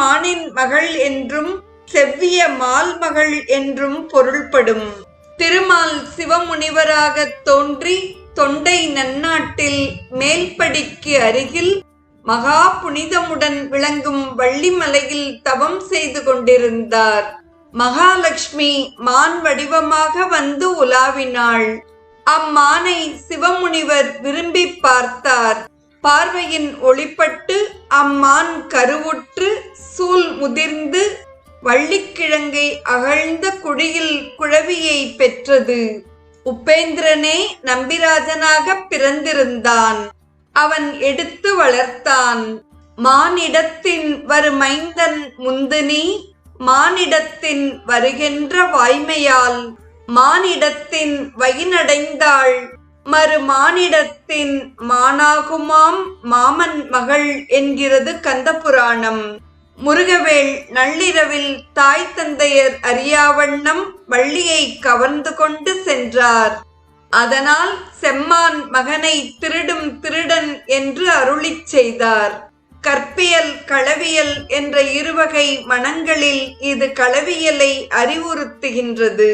மானின் மகள் என்றும் செவ்விய மால் மகள் என்றும் பொருள்படும். திருமால் சிவமுனிவராக தோன்றி தொண்டை நன்னாட்டில் மேல்படிக்கு அருகில் மகா புனிதமுடன் விளங்கும் வள்ளிமலையில் தவம் செய்து கொண்டிருந்தார். மகாலட்சுமி மான் வடிவமாக வந்து உலாவினாள். அம்மானை சிவமுனிவர் விரும்பி பார்த்தார். பார்வையின் ஒளிப்பட்டு அம்மான் கருவுற்று முதிர்ந்து வள்ளிக்கிழங்கை அகழ்ந்த குழியில் குழவியை பெற்றது. உப்பேந்திரனே நம்பிராஜனாக பிறந்திருந்தான். அவன் எடுத்து வளர்த்தான். மானிடத்தின் வருமைந்தன் முந்தினி மானிடத்தின் வருகின்ற வாய்மையால் மானிடத்தின் வயினடைந்தாள் மறு மானிடத்தின் மானாகுமாம் மாமன் மகள் என்கிறது கந்தபுராணம். முருகவேள் நள்ளிரவில் தாய் தந்தையர் அறியாவண்ணம் வள்ளியை கவர்ந்து கொண்டு சென்றார். அதனால் செம்மான் மகனை திருடும் திருடன் என்று அருளிச் செய்தார். கற்பியல் களவியல் என்ற இருவகை மனங்களில் இது களவியலை அறிவுறுத்துகின்றது.